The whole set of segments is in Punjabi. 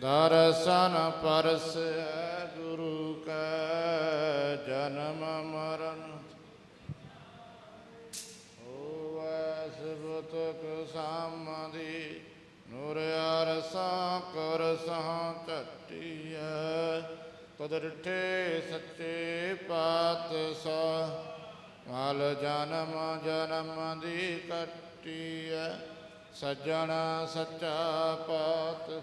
ਦਰਸ਼ਨ ਪਰਸੈ ਗੁਰੂ ਕੈ ਜਨਮ ਮਰਨ। ਹੋਵੈ ਸਿਵਤਕ ਸਾਮਦੀ ਨੂਰ ਅਰਸਾਂ ਕਰ ਸਾਂ ਝਟੀਐ। ਤਦ ਰਿਠੇ ਸੱਚੇ ਪਾਤਸ਼ਾਹ, ਮਾਲ ਜਨਮ ਜਨਮ ਦੀ ਕੱਟੀਐ। ਸੱਜਣ ਸੱਚਾ ਪਾਤ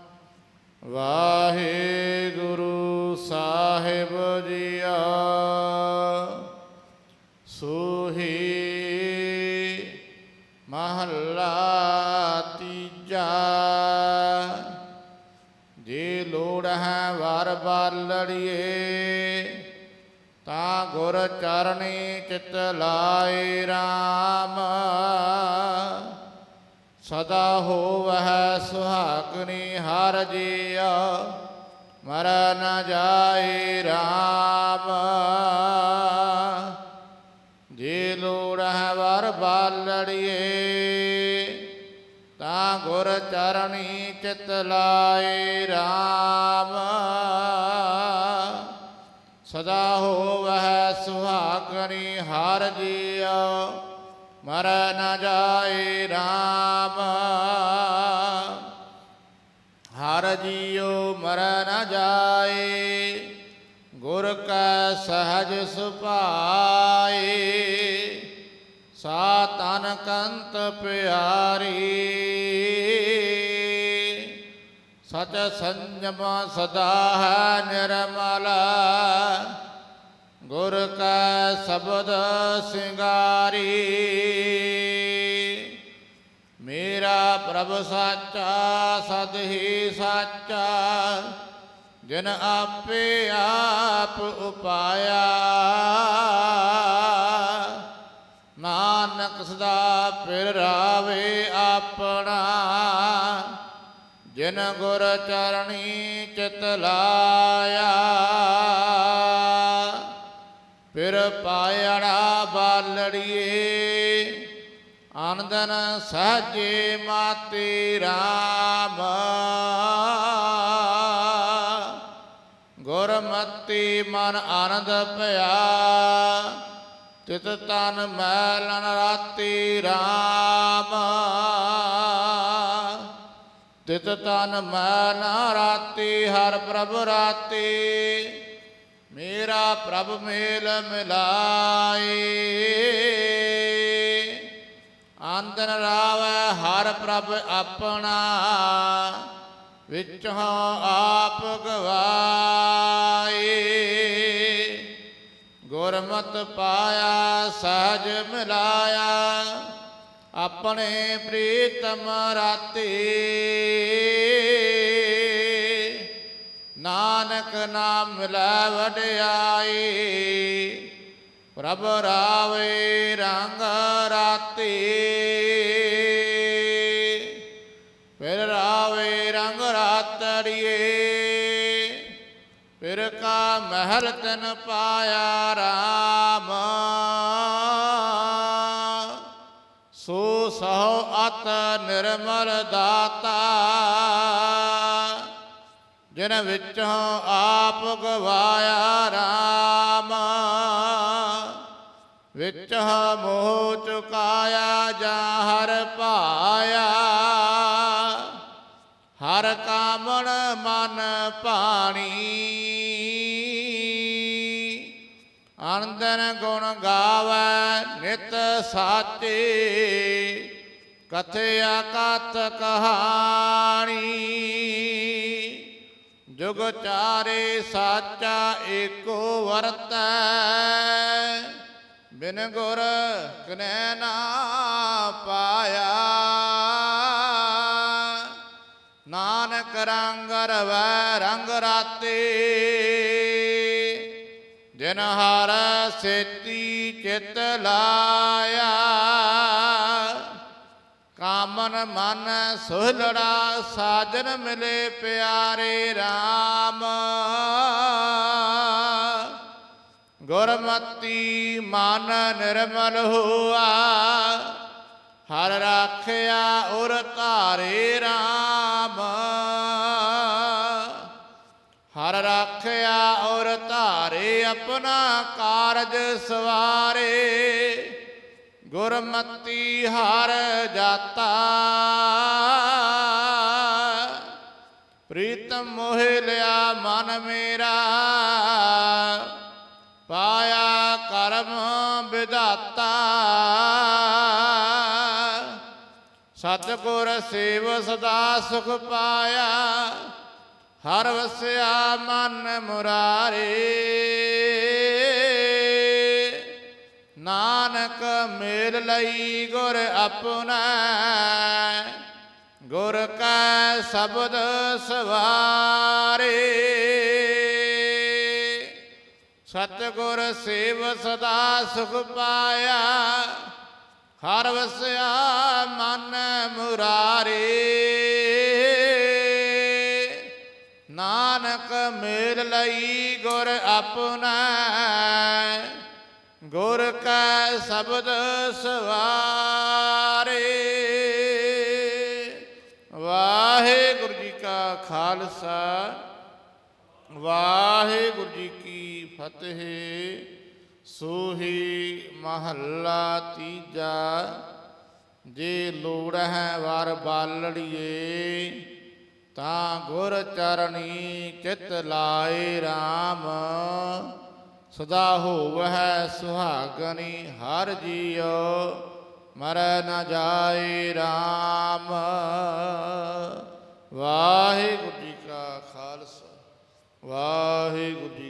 ਵਾਹਿਗੁਰੂ ਸਾਹਿਬ ਜੀਆ, ਸੋਹੀ ਮਹੱਲਾ ਤੀਜਾ, ਜੇ ਲੋੜ ਹੈ ਵਾਰ ਵਾਰ ਲੜੀਏ, ਤਾਂ ਗੁਰ ਚਰਣੀ ਚਿਤ ਲਾਏ RAM ਸਦਾ ਹੋਵਹਿ ਸੁਹਾਗਨੀ ਹਰ ਜੀਆ ਮਰ ਨ ਜਾਏ RAM ਜੇ ਲੋੜ ਹੈ ਵਰ ਬਾਲੜੀਏ, ਤਾਂ ਗੁਰ ਚਰਣੀ ਚਿਤ ਲਾਏ RAM ਸਦਾ ਹੋਵਹਿ ਸੁਹਾਗਣੀ ਹਰ ਜੀਆ ਮਰ ਨ ਜਾਏ RAM ਹਰ ਜੀਉ ਮਰ ਨ ਜਾਏ, ਗੁਰ ਕੈ ਸਹਜ ਸੁਭਾਏ। ਸਾ ਤਨ ਕੰਤ ਪਿਆਰੀ। ਸਚ ਸੰਜਮ ਸਦਾ ਹੈ ਨਿਰਮਲ। ਗੁਰ ਕੈ ਸ਼ਬਦ ਸਿੰਗਾਰੀ। ਮੇਰਾ ਪ੍ਰਭ ਸਾਚਾ, ਸਦ ਹੀ ਸਾਚਾ, ਜਿਨ ਆਪੇ ਆਪ ਉਪਾਇਆ। ਨਾਨਕ ਸਦਾ ਫਿਰ ਰਾਵੇ ਆਪਣਾ, ਜਿਨ ਗੁਰ ਚਰਣੀ ਚਿਤ ਲਾਇਆ। ਫਿਰ ਪਾਇੜਾ ਬਾਲੜੀਏ, ਆਨੰਦਨ ਸਹਜੇ ਮਾਤੇ RAM ਗੁਰਮਤੀ ਮਨ ਆਨੰਦ ਭਇਆ, ਤਿਤ ਤਨ ਮੈਲਨ ਰਾਤੀ RAM ਤਿਤ ਤਨ ਮੈਲਨ ਰਾਤੀ, ਹਰ ਪ੍ਰਭ ਰਾਤੀ। ਮੇਰਾ ਪ੍ਰਭ ਮੇਲ ਮਿਲਾਏ। ਆਂਦਨ ਰਾਵੈ ਹਰ ਪ੍ਰਭ ਆਪਣਾ, ਵਿੱਚੋਂ ਆਪ ਗਵਾਏ। ਗੁਰਮਤ ਪਾਇਆ, ਸਹਜ ਮਿਲਾਇਆ, ਆਪਣੇ ਪ੍ਰੀਤਮ ਰਾਤੀ। ਨਾਨਕ ਨਾਮ ਮਿਲੈ ਵਡਿਆਈ। ਪ੍ਰਭ ਰਾਵੇ ਰੰਗ ਰਾਤੀ। ਫਿਰ ਰਾਵੇ ਰੰਗ ਰਾਤੜੀਏ। ਫਿਰ ਕਾ ਮਹਿਲ ਤਨ ਪਾਇਆ ਰਾਮ। ਸੋ ਸਹੁ ਅਤ ਨਿਰਮਲ ਦਾਤਾ। ਜਿਨ ਵਿੱਚੋਂ ਆਪ ਗਵਾਇਆ RAM ਵਿੱਚ ਮੋਹ ਚੁਕਾਇਆ ਜਾਂ ਹਰ ਪਾਇਆ। ਹਰ ਕਾਮਣ ਮਨ ਪਾਣੀ ਆਨੰਦਨ ਗੁਣ ਗਾਵੈ ਨਿਤ ਸਾਚੇ, ਕਥਿਆ ਕਤ ਕਹਾਣੀ। ਜੁਗ ਚਾਰੇ ਸਾਚਾ ਏਕੋ ਵਰਤੈ। ਬਿਨ ਗੁਰ ਕਨੈ ਨਾ ਪਾਇਆ। ਨਾਨਕ ਰੰਗ ਰਵੈ ਰੰਗ ਰਾਤੇ। ਦਿਨ ਹਰ ਸੇਤੀ ਚਿਤ ਲਾਇਆ। ਕਾਮਨ ਮਨ ਸੁਹਲੜਾ ਸਾਜਨ ਮਿਲੇ ਪਿਆਰੇ ਰਾਮ। ਗੁਰਮਤੀ ਮਨ ਨਿਰਮਲ ਹੋਆ, ਹਰ ਰਾਖਿਆ ਉਰ ਧਾਰੇ RAM ਹਰ ਰਾਖਿਆ ਔਰ ਧਾਰੇ ਆਪਣਾ ਕਾਰਜ ਸਵਾਰੇ, ਗੁਰਮਤੀ ਹਰ ਜਾਤਾ। ਪ੍ਰੀਤਮ ਮੋਹ ਲਿਆ ਮਨ ਮੇਰਾ ਪਾਇਆ ਕਰਮ ਵਿਧਾਤਾ। ਸਤਿਗੁਰ ਸੇਵ ਸਦਾ ਸੁਖ ਪਾਇਆ, ਹਰ ਵਸਿਆ ਮਨ ਮੁਰਾਰੇ। ਨਾਨਕ ਮੇਲ ਲਈ ਗੁਰ ਆਪਣਾ, ਗੁਰ ਕੈ ਸ਼ਬਦ ਸਵਾਰੇ। ਸਤਿਗੁਰ ਸੇਵ ਸਦਾ ਸੁਖ ਪਾਇਆ। ਹਰ ਵਸਿਆ ਮਨ ਮੁਰਾਰੇ। ਨਾਨਕ ਮੇਲ ਲਈ ਗੁਰ ਆਪਣਾ। ਗੁਰ ਕੈ ਸ਼ਬਦ ਸਵਾਰੇ। ਵਾਹਿਗੁਰੂ ਜੀ ਕਾ ਖਾਲਸਾ। ਵਾਹਿਗੁਰੂ ਜੀ ਫਤਿਹ ਸੋਹੀ ਮਹੱਲਾ ਤੀਜਾ, ਜੇ ਲੋੜ ਹੈ ਵਰ ਬਾਲੜੀਏ, ਤਾਂ ਗੁਰ ਚਰਣੀ ਚਿਤ ਲਾਏ RAM ਸਦਾ ਹੋਵਹਿ ਸੁਹਾਗਣੀ ਹਰ ਜੀਉ, ਮਰੈ ਨ ਜਾਏ RAM ਵਾਹਿਗੁਰੂ ਜੀ ਕਾ ਖਾਲਸਾ, ਵਾਹਿਗੁਰੂ ਜੀ